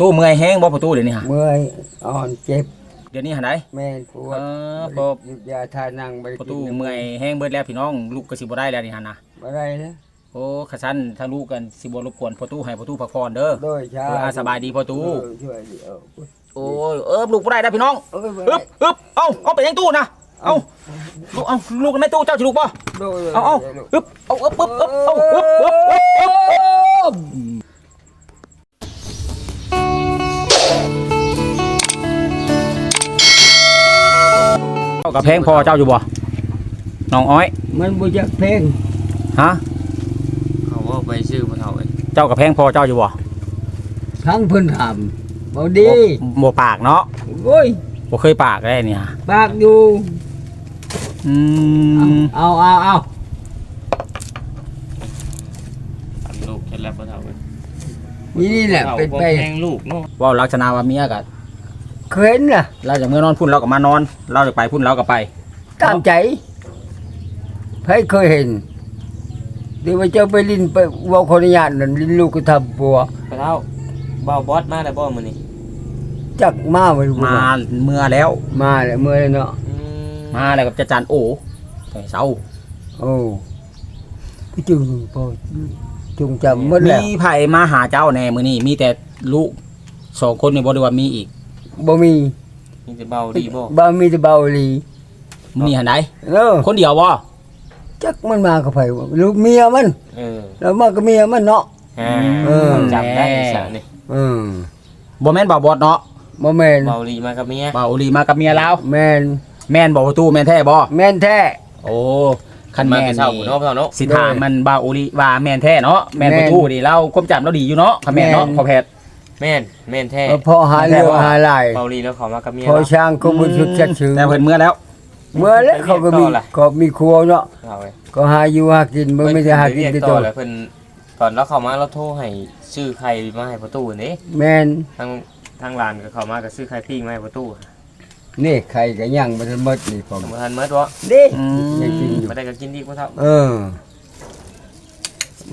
ตู้เมื่อยแห้งบ่ประตูเดี๋ยวนี้ฮะเมื่อยอ่อนเจ็บเดี๋ยวนี้หันได แม่นปวเอดอพอหยุดยาทานั่งบ่ได้ประกินตูเมื่อยแห้งเบิดแล้วพี่น้องลูกก็สิบ่ได้แล้วนี่หั่นน่ะบ่ได้นะโอ้ขะซันถ้าลูกกันสิบ่รบกวนประตูให้ประตูพักผ่อนเด้อ โดยชาเอออาสบายดีประตูเออช่วยดิเอาโอ้ยเออลูกบ่ได้แล้วพี่น้องเอ้ยบ่อึได้บอึบเอาเอาไปยังตู้นะเอาลูกเอาลูกในตู้เจ้าสิลูกบ่โดยเอาเอาลูกอึบเอาอึบอึบอึบเอาอึบอึบอึบอึบ เจ้ากับเพลงพอเจ้าอยู่บ่น้องอ้อย มันบ่จักเพลงฮะ เขาว่าไปชื่อพระเฒ่าเอ้ยเจ้ากับเพลงพอเจ้าอยู่บ่ทั้งเพิ่นถามบ่ดีบ่บ่ปากเนาะโอ้ยบ่เคยปากได้เนี่ยปากอยู่อืมเอาเอาเอาตัดลูกเสร็จแล้วพระเฒ่าเอ้ยนี่นี่แหละเป็นไป แทงลูกเนาะ เว่าลักษณะว่าเมียก็ เคยเห็นล่ะเราจากเมื่อนอนพุ่นเราก็มานอน เราจากไปพุ่นเราก็ไป ตามใจไผเคยเห็นเดี๋ยวว่าเจ้าไปลิ้นไปเว่าคนอนุญาตนั่นลิ้นลูกก็ทำปัวพระเฒ่าเบาบอสมาแล้วบ่มื้อนี้จักมาบ่รู้มาเมื่อแล้ว มาแล้วเมื่อแล้วเนาะอืมมาแล้วกับจะจานโอ้แต่เช้าโอ้พี่จึงพอจงจำหมดมีแล้วไผมาหาเจ้าแน่มื้อนี้มีแต่ลูกสองคนนี่บ่ได้ว่ามีอีก บ่มีมีแต่เบาดีบ่บ่มีแต่เบาอีหลีมื้อนี้หันใดเออคนเดียวบ่จักมันมากับไผวะลูกเมียมัน เออแล้วมากับเมียมันเนาะ อ่าเออจำได้อีสานนี่อืมบ่แม่นบ่าวบอดเนาะบ่แม่นเบาดีมากับเมียบ่าวอุลีมากับเมียแล้วแม่นแม่นบ่ประตูแม่นแท้บ่แม่นแท้ โอ้คันมาแม่แต่นเช้านี่พุ่นเนาะพระเฒ่าเนาะสิถามมันบ่าวอุลีว่าแม่นแท้เนาะแม่นแม่นประตูนี่เราความจำเราดีอยู่เนาะคันแม่นเนาะแม่นพอแพทย์ แม่นแม่นแท้เออพอหาเรื่องหาหลายเบาดีแล้วเขามากับเมียพอเนาะช่างก็บ่ชุดชัดชื่อแต่เพิ่นเมื่อแล้ว เมื่อแล้วเขาก็มีต่อล่ะก็มีครัวเนาะพระเฒ่าเอ้ยก็หาอยู่หากินบ่ไม่ได้หากินเพิ่แต่ไปตัวเรียต่อแล้วเพิ่นตอนเราเข้ามาเราโทรให้ชื่อใครมาให้ประตูนี่แม่นทางทางร้านก็เข้ามาก็ซื้อไข่ปิ้งมาให้ประตูนี่ใครก็ยังบ่ทันหมดนี่ผมสมทันเมื่อวะเด้อืมยังกินอยู่ไม่ได้ก็กินดีกว่าเท่าเออ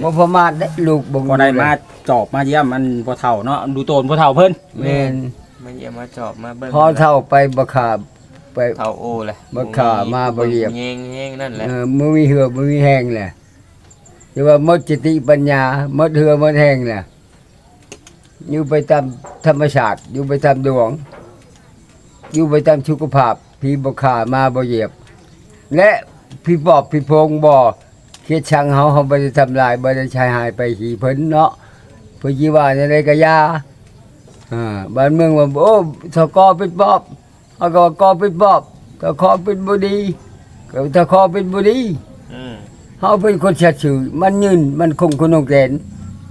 บ่ประมาทได้ลูกบ่ก็ได้มาจอบมาเยี่ยมมันพ่อเฒ่าเนาะดูโตนพ่อเฒ่าเพิ่นแม่นมาเยี่ยมมาจอบมาเบิ่งพอเท่าไปบ่ขาบไปเท่าโอ้เลยมาข่ามาบ่เหยียบเงงเงงนั่นแหละเออบ่มีเหือบ่มีแห้งแหละแต่ว่าหมดสติปัญญาหมดเหือหมดแห้งแหละอยู่ไปตามธรรมชาติอยู่ไปตามดวง อยู่ไปตามสุขภาพพี่บ่ขามาบ่เหยียบ และพี่ปอบพี่พงบ่ เคียดชังเฮาเฮาบ่ได้ทำลายบ่ได้ชายหายไปขี่เพิ่นเนาะเพิ่นสิว่าในใดก็อยาอ่าบ้านเมืองว่าโอ้ถ้ากอเป็นปอบเอาก็ว่ากอเป็นปอบถ้าคอเป็นบ่ดีก็ถ้าคอเป็นบ่ดีอืมเฮาเป็นคนชัดชื่อมันยืนมันคงคนองแกน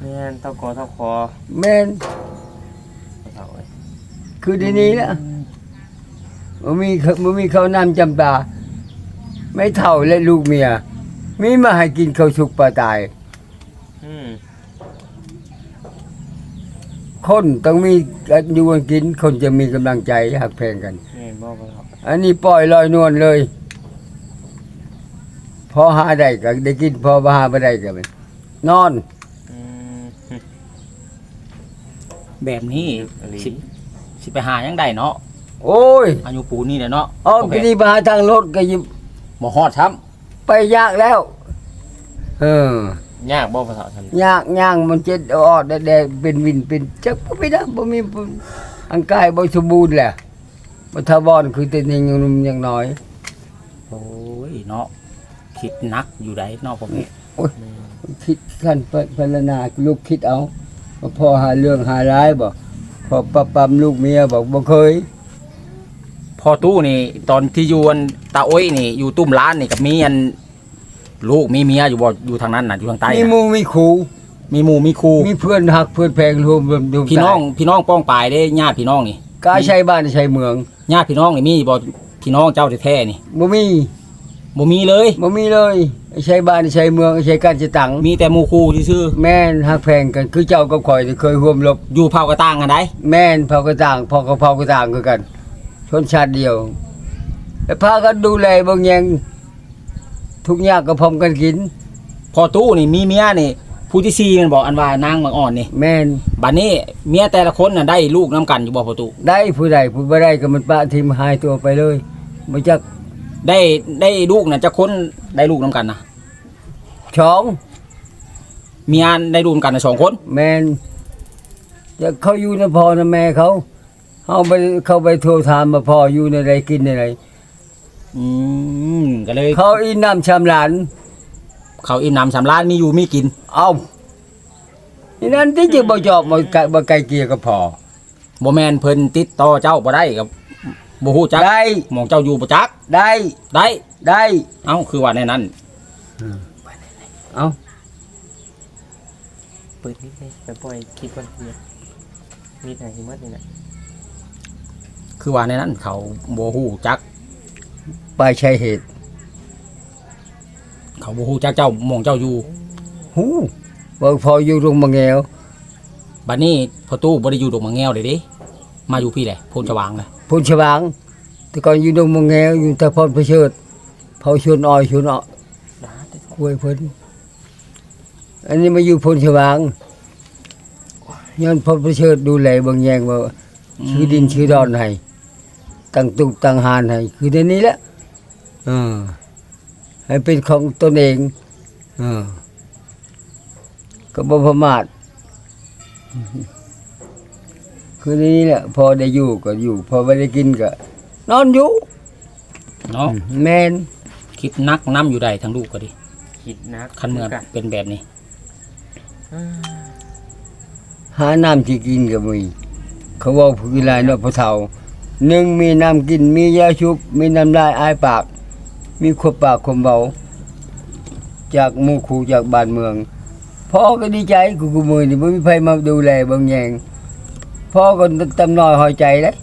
แม่นเท่าคอเท่าคอแม่นเท่าเอ้ยคือดีนี้นะบ่มีบ่มีข้าวน้ำจำปาไม่เท่าและลูกเมีย มีมาให้กินข้าวสุกปลาตาย อืมคนต้องมีอยู่กันกิน คนจะมีกำลังใจหักแพงกันแม่นบ่บ่เท่าอันนี้ปล่อยลอยนวลเลย พอหาได้ก็ได้กินพอบ่หาบ่ได้ก็เป็นนอน อืมแบบนี้อันนี้สิสิไปหายังได้เนาะโอ้ยอายุปูนี่แหละเนาะอ๋อโอเคกินนี่มาหาทางรถก็ยิบบ่ฮอดช้ำ ไปยากแล้ว เออ ยากบ่ภาษาทันย่างย่างมันเจ็ดออดแดดๆเป็นวินเป็นจักบ่ไปนะบ่มีอังกายบ่สมบูรณ์แหละบ่ทาวรคือแต่ยังหนุ่มยังน้อย โอ้ยเนาะคิดนักอยู่ได้เนาะพ่อแม่คิดขั้นพรรณนาลูกคิดเอาว่าพ่อหาเรื่องหาร้ายบ่พอปะปำลูกเมียบอกบ่เคย พอตู้นี่ ตอนที่อยู่อันตาโอ้ยนี่ อยู่ตุ้มร้านนี่กับมีอันลูกมีเมียอยู่บ่อยู่ทางนั้นน่ะอยู่ทางใต้มีหน่ะมู่มีครูมีหมู่มีครูมีเพื่อนหักเพื่อนแพงรวมรวมรวมพี่น้องพี่น้องป้องปลายได้ญาติพี่น้องนี่กาใช้บ้านใช้เมืองญาติพี่น้องนี่มีบ่พี่น้องเจ้าแท้ๆนี่บ่มีบ่มีเลยบ่มีเลยใช้บ้านใช้เมืองใช้การจะตังมีแต่หมู่ครูซื่อแม่นหักแพงกันคือเจ้ากับข่อยที่เคยร่วมรบๆอยู่เผากระต่างกันได้ แม่นเผากระต่างพ่อกับเผากระต่างคือกัน ชนชาติเดียวแล้วพากันดูแลเบางอย่างทุกอย่างก็พร้อมกันกิน พอตู้นี่มีเมียนี่ผู้ที่สี่แมันบอกอันว่านางบางอ่อนนี่แม่นบัดนี้เมียแต่ละคนน่ะได้ลูกน้ำกันอยู่บ่ประตูได้ผู้ใดผู้บ่ได้ก็มันปะทิมหายตัวไปเลยบ่จักได้ได้ลูกน่ะจะคนได้ลูกน้ำกันนะช้องเมียได้ลูกนำกันน่ะสองคน แม่นจะเขาอยู่นะพ่อนะแม่เขา เฮาไปเขาไปโทรถามมาพ่ออยู่ในใดกินในใดอืมก็เลยเขาอีน้ำชำหลานเขาอินนำสำล้านมีอยู่มีกิน เอาอีนั้นที่จะบ่จอบบ่ไกบ่ไกลเกลียก็พอบ่แม่นเพิ่นติดต่อเจ้าบ่ได้กับบ่ฮู้จักได้หมองเจ้าอยู่บ่จักได้ได้ได้ เอ้าคือว่าในนั้นเอาเปิดนิดนึงไปปล่อยคลิปมันเนี่ยมีไหนที่มัดนี่นะ คือว่าในนั้นเขาบ่ฮู้จัก ไปใช้เหตุ เขาบ่ฮู้จักเจ้าหมองเจ้าอยู่หูบ่พออยู่โรงมะแงวบัดนี้พอตู้บ่ได้อยู่ดอกมะแงวเลยเด้มาอยู่พี่แหละโพนสว่างเลยพุ่นฉวางแต่ก่อนอยู่โรงมะแงวอยู่ตะพรประเชิดเผาชวนอ้อยชวนอ้อนะแต่กล้วยเพิ่นอันนี้มาอยู่พุ่นฉวางย้อนพรประเชิดดูแลเบิ่งแยงว่า ชื่อดินชื่อดอนให้ ตั้งตุกตั้งหานให้คือในนี้แหละเออให้เป็นของตนเองเออก็บ่ประมาทคือในนี้แหละ พอได้อยู่ก็อยู่ พอไม่ได้กินก็ นอนอยู่เนาะแมนคิดนักน้ำอยู่ได้ทั้งลูกก็ดีคิดนักคันเมืองกันเป็นแบบนี้อืมหาน้ำที่กินก็มี เขาเว่าผู้กีฬาเนาะพอเฒ่า หนึ่งมีน้ำกินมียาชุบ มีน้ำลายอายปาก มีขวบปากขวบเบา จากหมู่คูจากบ้านเมืองพ่อก็ดีใจกูกูมือนี่ไม่มีใครมาดูแลเบางแยงพ่อก็ตำน้อยหอยใจเลย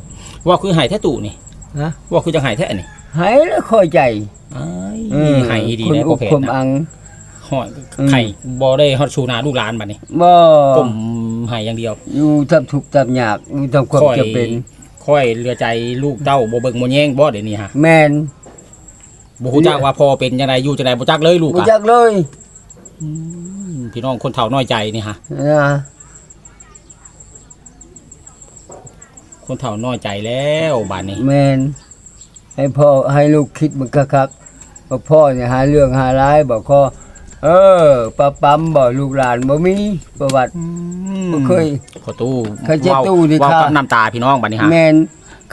ว่าคือใหายแท้ตู่นี่ฮะว่าคือจะใหายแท้นี่หายแล้วคอยใจอ้ายเออใหายดีคนนะอุก็กเพคมนะอังหอยอืมไข่บ่ได้ฮอดชูนาลูกหลานบัดนี้บ่ก้มใหายอย่างเดียว อยู่ทำทุกข์ทำยากอยู่ทำความค่อยจะเป็น ค่อยเรือใจลูกเต้าบ่เบิ่งบ่แย่งบ่เดี๋ยวนี้ฮะแม่นบ่ฮู้จักว่าพ่อเป็นจังไดอยู่จังไดบ่จักเลยลูกบ่อะจักเลยอืมพี่น้องคนเฒ่าน้อยใจนี่ฮะนะคนเฒ่าน้อยใจแล้วบัดนี้แม่นให้พ่อให้ลูกคิดมันคักๆว่าพ่อเนี่ยหาเรื่องหาร้ายบอกพ่อ เออปะปั๊มบ่ลูกหลานบ่มีประวัติบ่เคย ขอตู้เขาจะตู้นี่เว้าค่ะกับน้ำตาพี่น้องบัดนี้ฮะแมน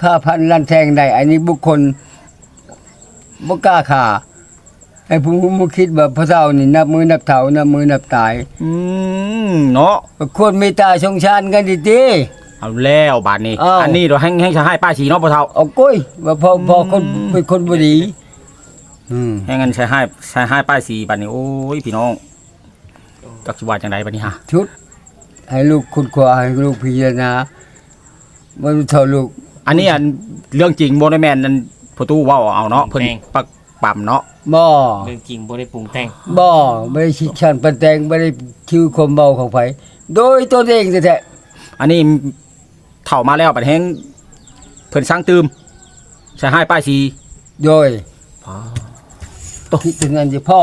ฆ่าพันลันแทงได้ อันนี้บุคคลบ่กล้าฆ่าไอ้ผู้มุคิดว่าพระเจ้านี่นับมือนับเถานับมือนับตายอืมเนาะควรเมตตาสงสารกันดี เอาแล้วบัดนี้ อ้าว อันนี้เราให้ให้จะให้ป้าชีเนาะพ่อเฒ่า ๆเอาก้อยว่าพอพอคนเป็นคนบ่ดี อืมให้เงินใช้ให้ใช้ให้ป้ายสีบัดนี้โอ้ยพี่น้องจักสิว่าจังไดบัดนี้ฮะชุด ให้ลูกคุณควาให้ลูกพิจารณาบ่รู้เท่าลูก อันนี้อันเรื่องจริงบ่ได้แม่นนั่นพ่อตู้เว้าเอาเนาะเพิ่นปักปั๊มเนาะบ่เรื่องจริงบ่ได้ปรุงแต่งบ่ไม่ได้ชิดชันปันแตงไม่ได้คิวความเบาของไผโดยตัวเองแท้อันนี้เฒ่ามาแล้วบัดแฮงเพิ่นสร้างตืมใช้ให้ป้ายสีๆโดย คิดถึงอันที่พ่อ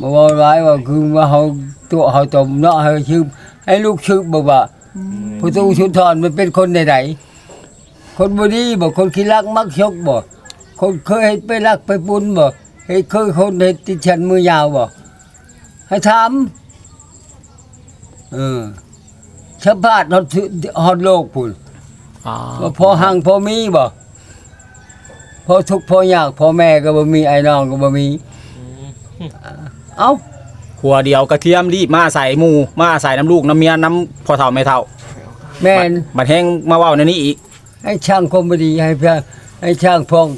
บอกว่าร้ายว่าคือว่าเขาตัวเขาตมเนาะให้ชื่อให้ลูกชื่อบอกว่าผู้ตูชุนทรมันเป็นคนใดๆคนบ่ดีบ่คนขี้รักมักชกบ่คนเคยไปรักไปปุนบ่ให้เคยคนให้ติดชันมือยาวบ่ให้ถามเออสัมภาษณ์ฮอดฮอดโลกพุ่นอ่าว่าพอหังพอมีบ่ พอทุกข์พอยากพ่อแม่ก็บ่มีไอ้น้องก็บ่มี เอ้าหัวเดียวกระเทียมรีบมาใส่หมูมาใส่น้ำลูกน้ำเมียน้ำพ่อเฒ่าแม่เฒ่าแม่นบัดแฮงมาเว้าในนี้อีก ให้ช่างคมบดีให้เพื่อให้ช่างพอง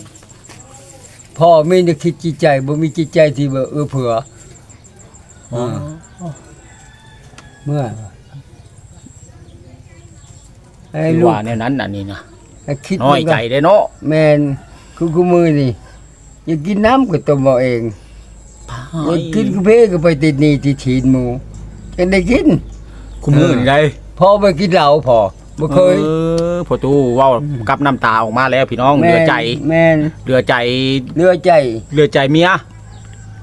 พ่อมีแต่คิดจิตใจบ่มีจิตใจที่ว่าเอื้อเผื่ออเมื่อให้คือลูกว่าแนวนั้นอันนี้นะให้คิดน้อยใจเด้เนาะ แม่น คือกูมือนี่อยากกินน้ำก็ต้มเอาเองอยากกินกาแฟก็ไปติดหนี่ติดฉีดหมูจะได้กินคุมือนี่ได้พอไปกินเหล้าพอบ่เคยออพ่อตู้เว้ากับน้ำตาออกมาแล้วพี่น้องเหลือใจแม่นเหลือใจเลือใจเหลือใจเมีย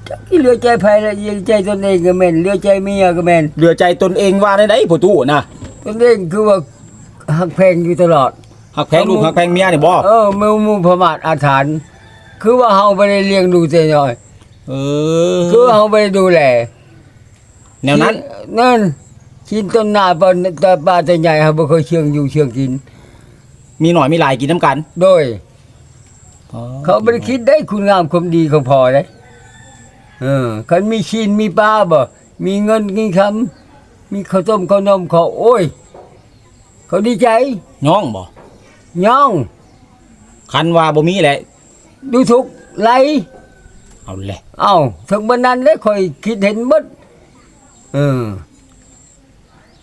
ใจจักที่เหลือใจไผละเหลือใจตนเองก็แม่นเหลือใจเมียก็แม่นเดือใจตนเองว่าได้ไดประตูนะตนเองคือว่าหักแพงอยู่ตลอด หักแพงลูกหักแพงเมียนี่บ่เออมูมูประมาทอาถรรพ์คือว่าเฮาบ่ได้เลี้ยงดูแต่น้อยเออคือว่าเฮาบ่ได้ดูแลแนวนั้นนั่นกินต้นหน้าปานตาปลาตัวใหญ่เฮาบ่เคยเชื่องอยู่เชื่องกิน มีหน่อยมีหลายกินน้ำกัน โดยเขาบ่ได้คิดได้คุณงามความดีของพอได้เออคันมีชีนมีปลาบ่มีเงินมีคำมีข้าวต้มข้าวนมเขาโอ้ย เขาดีใจย่องบ่ ย่อง คันว่าบ่มีแหละ ดูทุกข์ไหลเอาแหละเอ้าถึงบันนั้นได้ค่อยคิดเห็นหมดเออ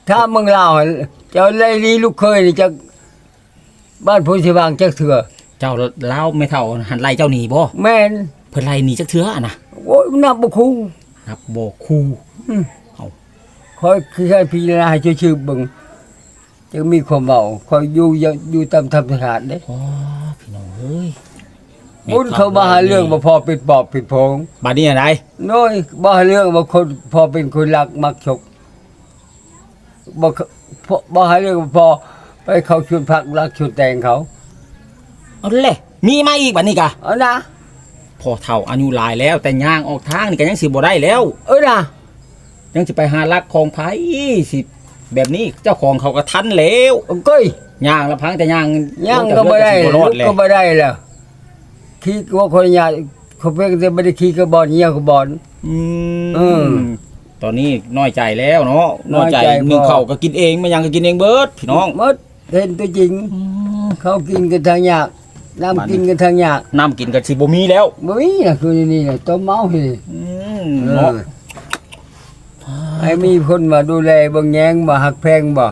ถ้ามึงเล่าให้เจ้าไล่ลีลูกเคยนี่จากบ้านโพธิบางจักเถื่อเจ้าเล่าไม่เท่าหันไล่เจ้าหนีบ่แม่นเพิ่นไล่หนีจักเทื่ออะนะโอ้ยนับบ่คูนับบ่คู่คอยคือให้พิจารณาให้ชื่อๆเบิ่ง จึงมีความเบาคอยอยู่อย่างอยู่ตามธรรมชาติเด้อ๋อพี่น้องเอ้ยบุญเขามาหาเรื่องบ่พอปิดปอบปิดโพงบัดนี้อะไรน้อยบ่หาเรื่องบ่คนพอเป็นคนรักมักฉกบ่เขาพอบ่หาเรื่องบ่พอไปเขาชวนพักรักชวนแต่งเขาเอาแหละมีมาอีกบัดนี้กะเอานะพอเท่าอายุหลายแล้วแต่ย่างออกทางนี่ก็ยังสิบ่ได้แล้ว เออนะยังสิไปหารักของไผสิ แบบนี้เจ้าของเขาก็ทันแล้วโอ้ยย่างละพังแต่ย่างย่างก็บ่ได้บ่รลุอดกแล้วก็บ่ได้แล้วขี้ก็ว่าคนยาเขาเพิ่งจะบ่ได้ขี้ก็บ่อนเหี่ยวก็บ่อนอืเออมตอนนี้น้อยใจแล้วเนาะน้อยใจน้อยใจหนึ่งพอเขาวก็กินเองไม่ยังก็กินเองเบิดพี่น้องหมดเห็นตัวจริงเขากินกันทางยากน้ำบ้านนี้กินกันทางยากน้ำกินก็สิบ่มีแล้วบ่มีน่ะคือนี่น่ะต้มเมานี่อืมเอเนาะ อให้มีคนมาดูแลเบิ่งแยงมาหักแพงบ่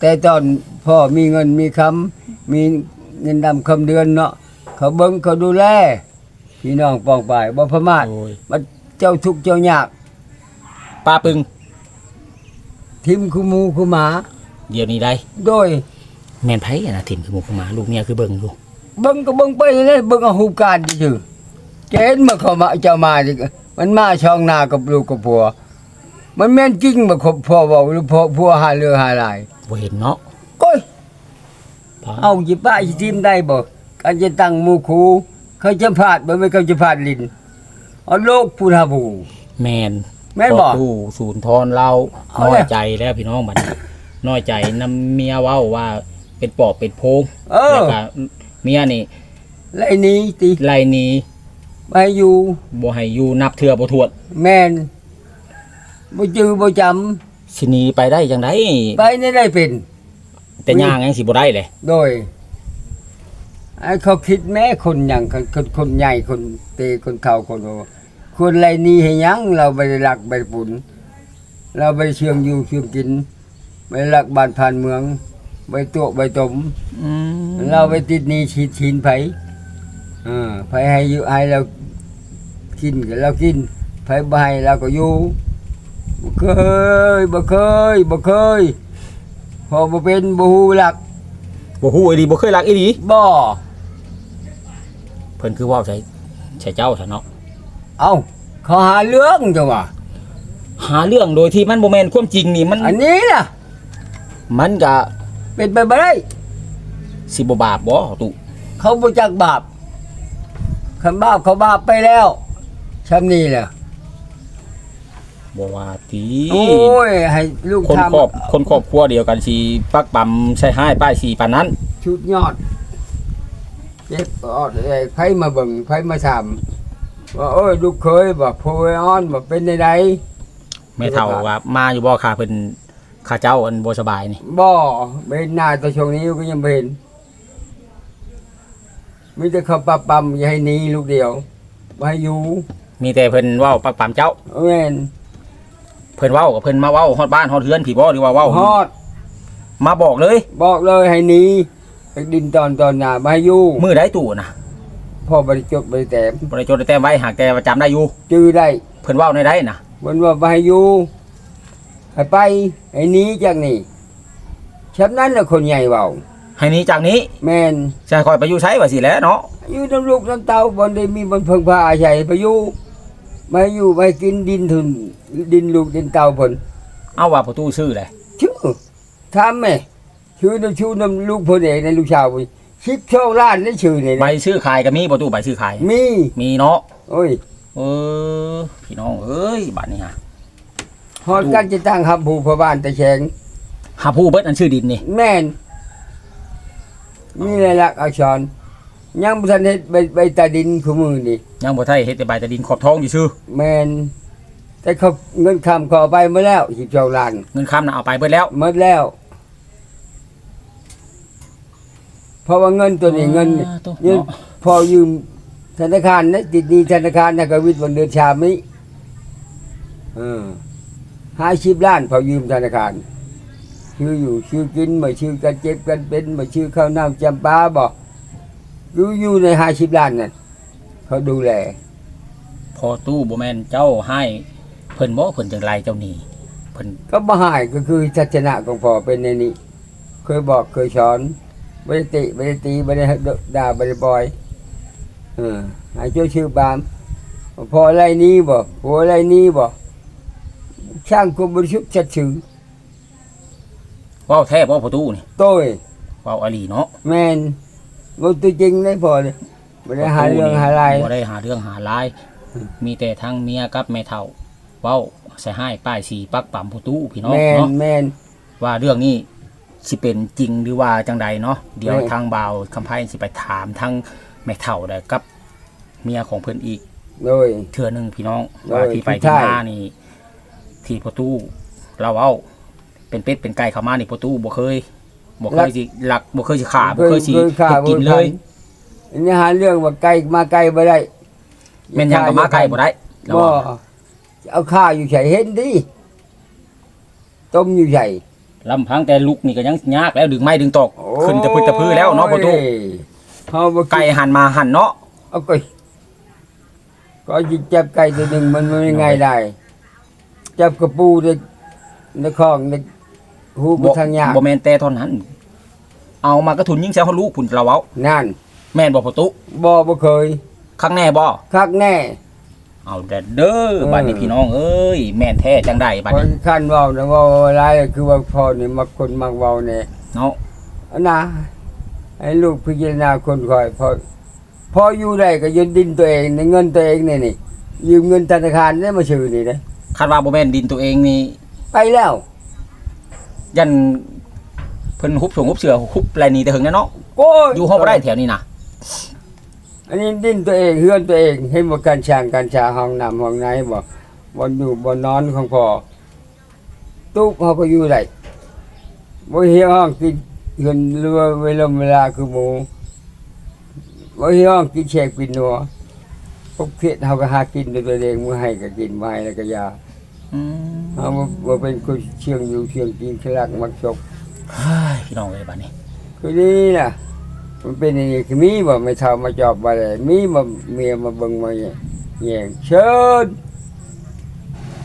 แต่ตอนพ่อมีเงินมีคำมีเงินดำคำเดือนเนาะเขาเบิ่งเขาดูแลพี่น้องปองไปบ่ประมาทโอ้ยมันเจ้าทุกข์เจ้ายากป้าปึง ทิมคูหมูคูหมา เดี๋ยวนี้ได้ โดยแม่นไผอะนะถิ่มคือหมูคือหมาลูกเมียคือเบิ่งลูกเบิ่งก็เบิ่งไปเลยเบิ่งเอาหูปการซื่อๆเจนมาเข้ามาเจ้ามาดิ มันมาช่องหน้ากับลูกกับผัว มันแม่นจริงบ่ครบพ่อเว้าหรือพ่อผัวหาเรือหาลายบ่เห็นเนาะก้อยป้าเอาจิป้าสิทีมได้บ่การจะตั้งหมู่ครูเขาจะพลาดบ่ไม่เขาจะพลาดลิ้นเอาโลกผู้หาผู้แม่นแม่นบ่พอตู้ศูนย์ทอนเราเอาน้เลอยยใจแล้วพี่น้องบัดนี้น้อยใจนำเมียเว้าว่าเป็นปอบเป็นโพงเออแล้วก็เมียนี่และไอ้นี้ติไล่หนี ไปอยู่บ่ให้อยู่นับเทื่อบ่ทวด แม่นบ่จือบ่จำสิหนีไปได้จังได๋ไปนี่ได้เป็น แต่ย่างยังสิบ่ได้เลยโดยไอ้เขาคิดแม่คนอย่างคนคนคนใหญ่คนเตคนเฒ่าคนโตคนไรนี้ให้หยังเราไปรักไปปุ่นเราไปเชื่องอยู่เชื่องกินไปรักบ้านผ่านเมืองไปตัวไปตมอืมเราไปติดหนี้ฉีดชินไผเออไผให้อยู่ให้เรากินก็เรากินไผบ่ให้เราก็อยู่บ่เคยบ่เคยบ่เคยพอบ่เป็นบ่ฮู้หลักบ่ฮู้อีหลีบ่เคยรักอีหลีบ่เพิ่นคือเว้าใส่ใส่เจ้าซะเนาะเอ้าเขาหาเรื่องจังว่าหาเรื่องโดยที่มันบ่แม่นความจริงนี่มันอันนี้น่ะ มันก็เป็นไปบ่ได้สิบ่บาปบ่ตุเขาบ่จักบาป คันบาปเขาบาปไปแล้วชำนี้แหละบ่ว่าติโอ้ย ให้ลูกคนทำครอบคนครอบครัวเดียวกันสิปักปั๊มใส่ห้ายป้ายสีปานนั้น ชุดยอดเจ็บออดเลยไผมาเบิ่งไผมาถามว่าโอ้ยลูกเคยบ่โพยออนบ่เป็นใดแม่เฒ่าว่ามาอยู่บ่ค่ะเพิ่นข้าเจ้าอันบ่สบายนี่ๆบ่เป็นหน้าแตัวช่วงนี้ก็ยังบ่เห็น มีแต่เขาปรับปรำอย่าให้หนีลูกเดียวบ่ให้อยู่มีแต่เพิ่นเว้าปักปั๊มเจ้า แม่นเพิ่นเว้ากับเพิ่นมาเว้าฮอดบ้านฮอดเฮือนพี่บ่หรือว่าเว้าฮอดมาบอกเลย บอกเลยให้หนีไปดินตอนตอนหน้าบ่ให้อยู่มื้อใดตู่น่ะพ่อบริจดบริแต้มบ่ได้จดได้แต้มไว้หากแต่ว่าจำได้อยู่ จื้อได้เพิ่นเว้าในใดน่ะมันว่าบ่ให้อยู่ให้ไปให้หนีจากนี่ฉะนั้นแหละคนใหญ่เว้า ให้หนี้จากนี้แม่นจะคอยไปอยู่ใช้ว่าสิแหล้วเนาะอยู่น้ำลูกน้ำเต้าบนได้มีบนเพิ่งพาอาศัยไปอยู่มาอยู่ไปกินดินทุนดินลูกดินเต้าเพิ่นเอาว่าประตูชื่อเลยชื่อทำแม่ชื่อน้ำชูน้ำลูกเพิ่นเองในลูกชาวไปชิปโชคล้านได้ชื่อนี่ใบนะชื่อขายก็มีประตูใบชื่อขายมี มีเนาะโอ้ยเออพี่น้องเอ้ยบัดนี้ฮะฮอดกันจะตั้งครับผู้พระบ้านตะแฉงหาผู้เบิดอันชื่อดินนี่ แม่น มีลายลักษณ์อักษรยังบ่ทันเฮ็ดใบใบตาดินคู่มือนี่ยังบ่ไทยเฮ็ดแต่ใบแต่ดินขอบท้องอยู่ชื่อแม่นแต่เขาเงินคำขอไปหมาแล้วสิบสองล้านเงินค้ำน่ะเอาไปเบิดแล้วหมดแล้ว เพราะว่าเงินตัวนี้เงินอ่าตัวเงินเนาะพอยืมธนาคารนะติดหนี้ธนาคารนะกวิทย์วันเดือนชามิเออห้าสิบล้านพอยืมธนาคาร ชื่ออยู่ชื่อกินมาชื่อกันเจ็บกันเป็นมาชื่อข้าวน้ำจำปาบอกอยู่อยู่ในห้าสิบล้านนั่นเขาดูแลพอตู้บ่แม่นเจ้าให้เพิ่นบ่เพิ่นจังไรเจ้าหนี่เพิ่นก็บ่หายก็คือทัศนะของพ่อเป็นในนี้ เคยบอกเคยสอนไม่ได้ติไม่ได้ตีไม่ได้ด่าไม่ได้บอยเออให้ช่วยชื่อบามพออะไรนี้บ่พออะไรนี้บ่ช่างคุมบริสุทธิ์ชัดชื่อเว้าแท้บ่ประตูนี่โต้ยเว้าอลีเนาะแมนมันตัวจริงได้พอเลยไม่ได้หาเรื่องหาอะไรบ่ได้หาเรื่องหาราย มีแต่ทั้งเมียกับแม่เฒ่าเว้าใส่ให้ป้ายสีปักปั๊มประตูพี่น้องแมนเนาะแมนว่าเรื่องนี้สิเป็นจริงหรือว่าจังใดเนาะเดี๋ยวแม่ทางบ่าวคำไพ่สิไปถามทั้งแม่เฒ่าได้กับเมียของเพิ่นอีกโดยเทื่อหนึงพี่น้องโดยว่าที่ไปที่ที่ใช่มานี่ ที่ประตูเราเอา เป็นเป็ดเป็นไก่เข้ามานี่ประตูบ่เคยบ่เคยสิหลักบ่เคยสิขาบ่เคยสิฆ่าเฮ็ดกินเลยอันนี้หาเรื่องว่าไกลมาไกลบ่ได้แม่นยังกับมาไก่บ่ได้เราบ่ว่าเอาข้าอยู่ใส่เห็นดิต้มอยู่ใส่ลำพังแต่ลุกนี่ก็ยังยากแล้วดึงไม้ดึงตอกขึ้นตะพื้นตะพื้นแล้วเนาะประตูโอ้ยเฮาบ่ไก่หันมาหันเนาะเอาไก่ก็จิจับไก่ตัวหนึงมันไม่ง่ายได้จับกระปูในในคลองใน หูกบ่ทางยากบ่แม่นแต่เท่านั้น เอามากระทุนยิงแซวเฮาลูกพุ่นเราเอานั่นแม่นบ่ประตูบ่บ่เคยข้างแน่บ่คักแน่ เอาเด้อเด้อบัดนี้พี่น้องเอ้ยแม่นแท้จังไดบัดพอนี้ขั้นเว้านะเว่าอะไรคือว่าพ่อนี่มักคนมักเว้าแน่เนาะอันนะให้ลูกพิจารณาคนคอยพอพออยู่ได้ก็ยืนดินตัวเองในเงินตัวเองนี่นี่ยืมเงินธนาคารได้มาชื่อนี่นะคาดว่าบ่แม่นดินตัวเองนี่ไปแล้ว ยันเพิ่นฮุบสงฮุบเสือฮุบไรนี่แต่หึงแน่เนาะโอ้ยอยู่ห้องบ่ได้แถวนี้นะอันนี้ดินตัวเองเฮือนตัวเอง ให้บ่การช่างการชาห้องน้ำห้องไหนบ่บ่อยู่บ่นอนของพ่อตุ๊กเขาก็อยู่ได้บ่เฮียห้องกินเงินหรือว่าเวลาเวลาคือหมูบ่เฮียห้องกินแฉกกินนัวพวกเขียดเขาก็หากินด้วยตัวเองมื้อให้ก็กินบ่ให้แล้วก็ยาอืม เขาบ่บ่เป็นคนเชียงอยู่เชียงกินขลักมักชกเฮ้ยพี่น้องเอ้ยบัดนี้คือนี่น่ะมันเป็นอย่างนี้คือมีบ่ไม่เท่ามาจอบบ่ได้มีบ่เมียมาเบิ่งมาแย่งเชิญ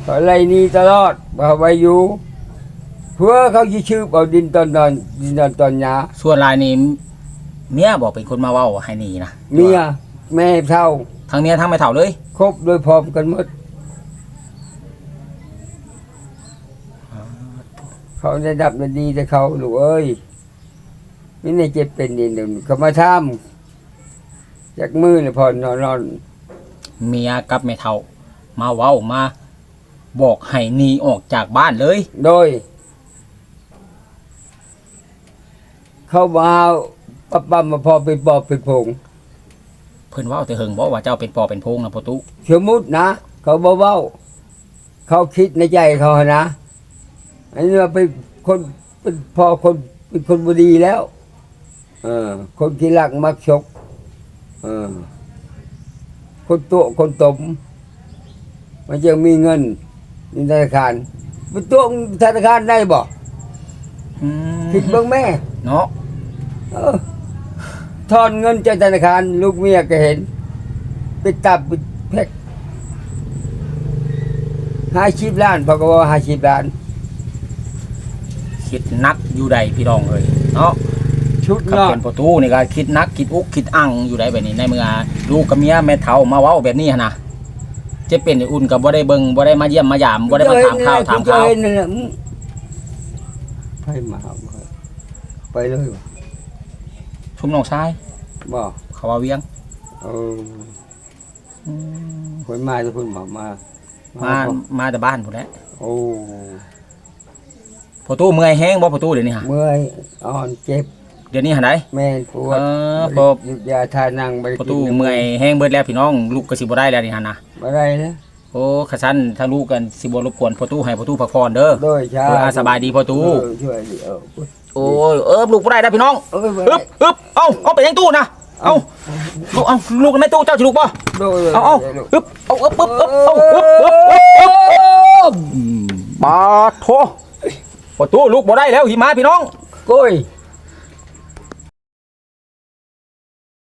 เขาไล่หนี่ตลอดบ่เอาไว้อยู่เพื่อเขาสิชื่อเอาดินตอนนอนดินตอนตอนหยาส่วนรายนี้เมียบอกเป็นคนมาเว้าให้หนี่นะเมียแม่เท่าทั้งเมียทั้งแม่เฒ่าเลย ครบโดยพร้อมกันหมด เขาได้ดับได้ดีแต่เขาลูกเอ้ยนี่ในเจ็บเป็นนี่หนึ่งเขามาทำจากมือเลยพอนอนนอนเมียกับแม่เฒ่า มาเว้ามา บอกให้หนีออกจากบ้านเลย โดย เขามาเอาปั๊บปั๊มมาพอเป็นปอบเป็นผงเพิ่นเว้าแต่หึงบอกว่าเจ้าเป็นปอเป็นโพงนะประตูสมมุตินะ เขาบ่เว้า เขาคิดในใจเขานะ อันนี้ว่าเป็นคนเป็นพอคนเป็นคนบดีแล้ว เออ คนที่รักมักชก เออ คนตัวคนตมมันจะมีเงินในธนาคารเป็นตัวธนาคารได้บ่อืมคิดเบิ่งแม่ เนาะเออถอนเงินจากธนาคาร ลูกเมียก็เห็นไปตับไปแพ็กห้าชิบล้านพอก็ว่าห้าชิบล้าน คิดนักอยู่ใดพี่น้องเอ้ยเนาะชชุดกับนอนเป็นประตูนี่ก็คิดนักคิดอุกคิดอังอยู่ได้แบบนี้ในเมื่อลูกกับเมียแม่เฒ่ามาเว้าแบบนี้หั้นนะเจะเป็นไอ้อุ่นก็บ่ได้เบิ่งบ่ได้มาเยี่ยมมายามบ่ได้มาถามข้าวถามข่าวเจอนั่นแหละอืมไปมาเอาไปเลยว่ะชุมน้องชายบ่เขาว่าเวียงเออคนมาจะคนบอกมามามามาแต่บ้านพุ่นแหละโอ้ ประตูเมื่อยแห้งบ่ประตูเดี๋ยวนี้ฮะเมื่อยอ่อนเจ็บเดี๋ยวนี้หันไดแม่นปวเอดอพอหยุดยาทานังไปประตูเมื่อยแห้งเบิดแล้วพี่น้องลูกก็สิบ่ได้แล้วนี่หั่นนะอะไรนะโอ้ขะซันถ้าลูกกันสิบ่รบกวนประตูให้ประตูพักผ่อนเด้อโดยชาเอออะสบายดีพ่อตู้เช่วยดิเออโอ้ยเออลูกบ่ได้แล้วพี่น้องเอ้ยฮึบฮึบเอาเอาไปยังตู้นะเอาลูกเอาลูกในตู้เจ้าสิลูกบ่โดยเอาเอาฮึบเอาเอาปึ๊บปึ๊บเอาฮึบฮึบฮึบฮึบ ปาโท ประตูลูกบ่ได้แล้วหิมะพี่น้อง โก้ย